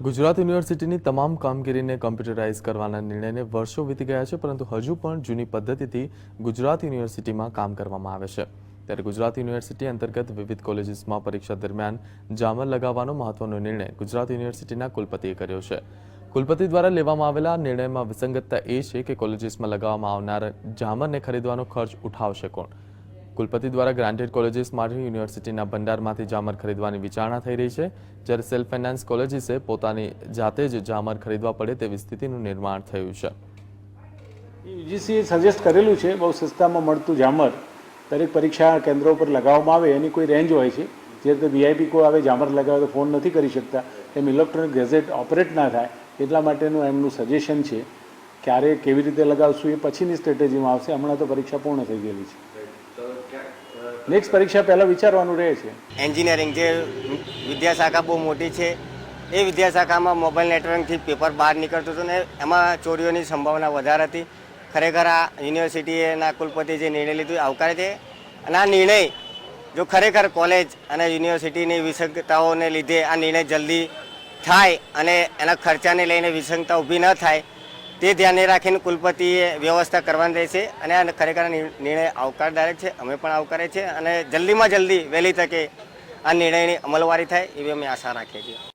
ગુજરાત યુનિવર્સિટીની તમામ કામગીરીને કમ્પ્યુટરાઇઝ કરવાના નિર્ણયને વર્ષો વીતી ગયા છે, પરંતુ હજુ પણ જૂની પદ્ધતિથી ગુજરાત યુનિવર્સિટીમાં કામ કરવામાં આવે છે. ત્યારે ગુજરાત યુનિવર્સિટી અંતર્ગત વિવિધ કોલેજીસમાં પરીક્ષા દરમિયાન જામર લગાવવાનો મહત્વનો નિર્ણય ગુજરાત યુનિવર્સિટીના કુલપતિએ કર્યો છે. કુલપતિ દ્વારા લેવામાં આવેલા નિર્ણયમાં વિસંગતતા એ છે કે કોલેજીસમાં લગાવવામાં આવનાર જામરને ખરીદવાનો ખર્ચ ઉઠાવશે કોણ? કુલપતિ દ્વારા ગ્રાન્ટેડ કોલેજીસ માટે યુનિવર્સિટીના ભંડારમાંથી જામર ખરીદવાની વિચારણા થઈ રહી છે, જ્યારે સેલ્ફ ફાઇનાન્સ કોલેજીસે પોતાની જાતે જ જામર ખરીદવા પડે તેવી સ્થિતિનું નિર્માણ થયું છે. યુજીસીએ સજેસ્ટ કરેલું છે, બહુ સસ્તામાં મળતું જામર દરેક પરીક્ષા કેન્દ્રો પર લગાવવામાં આવે, એની કોઈ રેન્જ હોય છે. જે રીતે વીઆઈપી કોઈ આવે, જામર લગાવે તો ફોન નથી કરી શકતા. એમ ઇલેક્ટ્રોનિક ગેઝેટ ઓપરેટ ના થાય, એટલા માટેનું એમનું સજેશન છે. ક્યારે કેવી રીતે લગાવશું એ પછીની સ્ટ્રેટેજીમાં આવશે, હમણાં તો પરીક્ષા પૂર્ણ થઈ ગયેલી છે. નેક્સ્ટ પરીક્ષા પહેલાં વિચારવાનું રહે છે. એન્જિનિયરિંગ જે વિદ્યાશાખા બહુ મોટી છે, એ વિદ્યાશાખામાં મોબાઈલ નેટવર્કથી પેપર બહાર નીકળતું હતું ને એમાં ચોરીઓની સંભાવના વધારે હતી. ખરેખર આ યુનિવર્સિટીના કુલપતિ જે નિર્ણય લીધો આવકારે છે. અને આ નિર્ણય જો ખરેખર કોલેજ અને યુનિવર્સિટીની વિસંગતાઓને લીધે આ નિર્ણય જલ્દી થાય અને એના ખર્ચાને લઈને વિસંગતા ઊભી ન થાય તે ધ્યાને રાખીને કુલપતિએ વ્યવસ્થા કરવાની રહેશે અને આ ખરેખર નિર્ણય આવકારદાયક છે, અમે પણ આવકારે છે અને જલ્દીમાં જલ્દી વહેલી તકે આ નિર્ણયની અમલવારી થાય એવી અમે આશા રાખીએ છીએ.